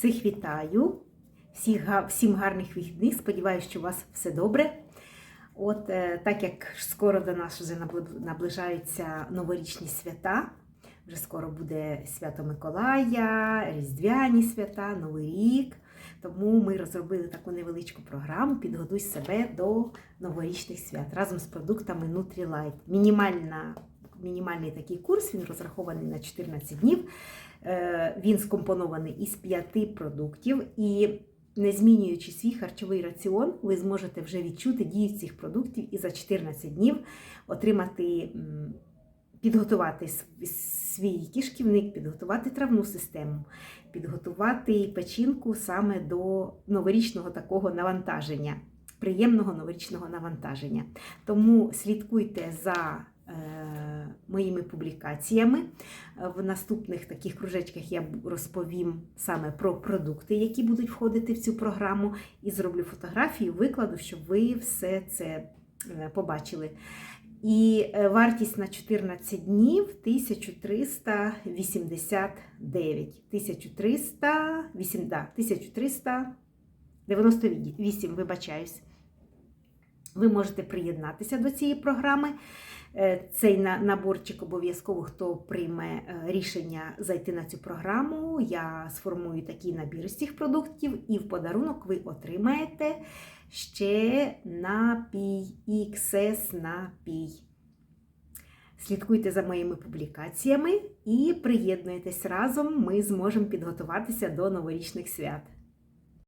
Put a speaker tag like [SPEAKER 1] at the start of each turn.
[SPEAKER 1] Всіх вітаю, всіх, всім гарних вихідних. Сподіваюся, що у вас все добре. От е, так як скоро до нас вже наближаються новорічні свята, вже скоро буде свято Миколая, Різдвяні свята, Новий рік. Тому ми розробили таку невеличку програму Підготуй себе до новорічних свят разом з продуктами Nutrilite. Мінімальна, мінімальний такий курс, він розрахований на 14 днів. Е, Він скомпонований із п'яти продуктів і не змінюючи свій харчовий раціон, ви зможете вже відчути дію цих продуктів і за 14 днів отримати, підготувати свій кишківник, підготувати травну систему, підготувати печінку саме до новорічного такого навантаження, приємного новорічного навантаження. Тому слідкуйте за моїми публікаціями. В наступних таких кружечках я розповім саме про продукти, які будуть входити в цю програму, і зроблю фотографію, викладу, щоб ви все це е, побачили. І е, вартість на 14 днів 1389. 1308, да, 1398, вибачаюсь. Ви можете приєднатися до цієї програми. Е, Цей наборчик обов'язково, хто прийме е, рішення зайти на цю програму. Я сформую такий набір з цих продуктів, і в подарунок ви отримаєте ще напій, XS напій. Слідкуйте за моїми публікаціями і приєднуйтесь разом. Ми зможемо підготуватися до новорічних свят.